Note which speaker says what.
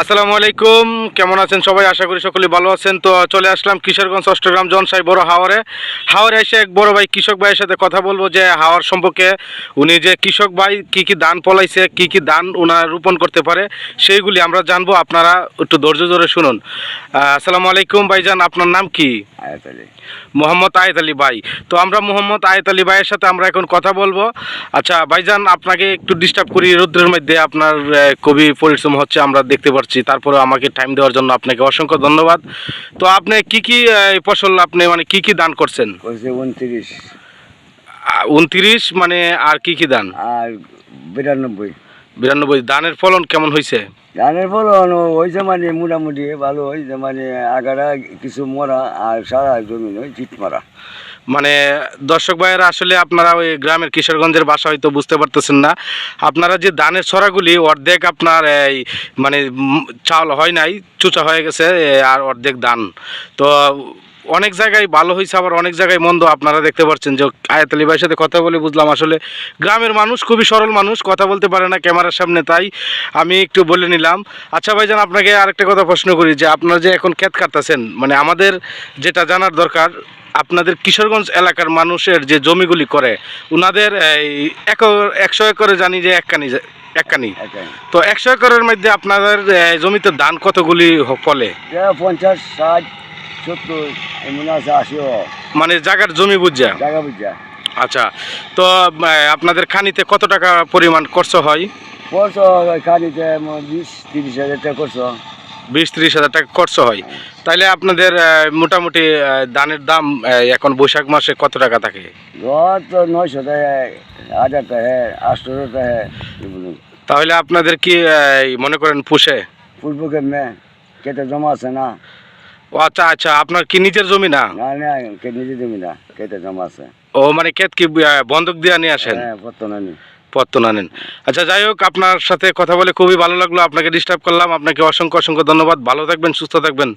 Speaker 1: আসসালামু আলাইকুম। কেমন আছেন সবাই? আশা করি সকলে ভালো আছেন। তো চলে আসলাম কিশোরগঞ্জ অষ্টগ্রাম জনসাই বড় হাওয়ারে। হাওয়ারে এসে এক বড় ভাই কৃষক ভাইয়ের সাথে কথা বলব যে হাওয়ার সম্পর্কে। উনি যে কৃষক ভাই কি কি ধান পলাইছে কি কি ধান ওনারা রোপণ করতে পারে সেইগুলি আমরা জানব। আপনারা একটু ধৈর্য ধরে শুনুন। আসসালামু আলাইকুম ভাইজান আপনার নাম কি? মোহাম্মদ আয়েত আলী ভাই। তো আমরা মোহাম্মদ আয়েত আলী ভাইয়ের সাথে আমরা এখন কথা বলব। আচ্ছা ভাইজান আপনাকে একটু ডিস্টার্ব করি। রৌদ্রের মধ্যে আপনার কবি পরিশ্রম হচ্ছে আমরা দেখতে পাচ্ছি তারপরে আমাকে টাইম দেওয়ার জন্য আপনাকে অসংখ্য ধন্যবাদ। তো আপনি কি কি ফসল আপনি মানে কি কি দান করছেন?
Speaker 2: উনত্রিশ।
Speaker 1: উনত্রিশ মানে আর কি কি দান?
Speaker 2: আর বিরানব্বই।
Speaker 1: বিরানব্বই। ধানের ফলন কেমন হয়েছে
Speaker 2: ধানের ফলন হয়েছে মানে মোটামুটি ভালো হয়েছে মানে আগারা, কিছু মরা আর সারা জমি ওই চিট মারা।
Speaker 1: মানে দর্শক ভাইয়েরা, আসলে আপনারা ওই গ্রামের কিশোরগঞ্জের বাসা হয়তো বুঝতে পারতেছেন না। আপনারা যে ধানের ছড়াগুলি অর্ধেক আপনার এই মানে চাল হয় নাই, চুচা হয়ে গেছে আর অর্ধেক ধান তো অনেক জায়গায় ভালো হয়েছে আবার অনেক জায়গায় মন্দ। আপনারা দেখতে পাচ্ছেন যে আয়াত আলী ভাইয়ের সাথে কথা বলে বুঝলাম আসলে গ্রামের মানুষ খুবই সরল মানুষ কথা বলতে পারে না ক্যামেরার সামনে তাই আমি একটু বলে নিলাম। আচ্ছা ভাইজান আপনাকে আরেকটা কথা প্রশ্ন করি যে আপনারা যে এখন ক্ষেত কাটতেছেন মানে আমাদের যেটা জানার দরকার আপনাদের কিশোরগঞ্জ এলাকার মানুষের যে জমিগুলি করে ওনাদের এই একশো একরে জানি যে একখানি একখানি। তো একশো একরের মধ্যে আপনাদের জমিতে ধান কতগুলি ফলে?
Speaker 2: পঞ্চাশ ষাট সত্তর এমন আছে আশিও
Speaker 1: মানে জায়গার জমি বুঝা?
Speaker 2: জায়গা বুঝা।
Speaker 1: আচ্ছা তো আপনাদের খানিতে কত টাকা পরিমাণ খরচ হয়?
Speaker 2: খানিতে বিশ তিরিশ হাজার টাকা করছ
Speaker 1: বিশ ত্রিশ হাজার টাকা খরচ হয়। তাইলে আপনাদের মোটামুটি ধানের দাম এখন বৈশাখ মাসে কত টাকা থাকে?
Speaker 2: তো নয়শো হাজার টাকা আটশো টাকা এগুলো।
Speaker 1: তাহলে আপনাদের কি মনে করেন পুষে?
Speaker 2: পূর্ব কেমনে কেটে জমা আছে না।
Speaker 1: ও আচ্ছা আচ্ছা আপনার কি নিজের জমি না?
Speaker 2: না না কে নিজে জমি না কেটে জমা আছে।
Speaker 1: ও মানে ক্ষেত কি বন্ধক দিয়ে নিয়ে আসেন?
Speaker 2: হ্যাঁ
Speaker 1: পত্তন আনেন। আচ্ছা যাই হোক আপনার সাথে কথা বলে খুবই ভালো লাগল আপনাকে ডিস্টার্ব করলাম আপনাকে অসংখ্য অসংখ্য ধন্যবাদ। ভালো থাকবেন সুস্থ থাকবেন।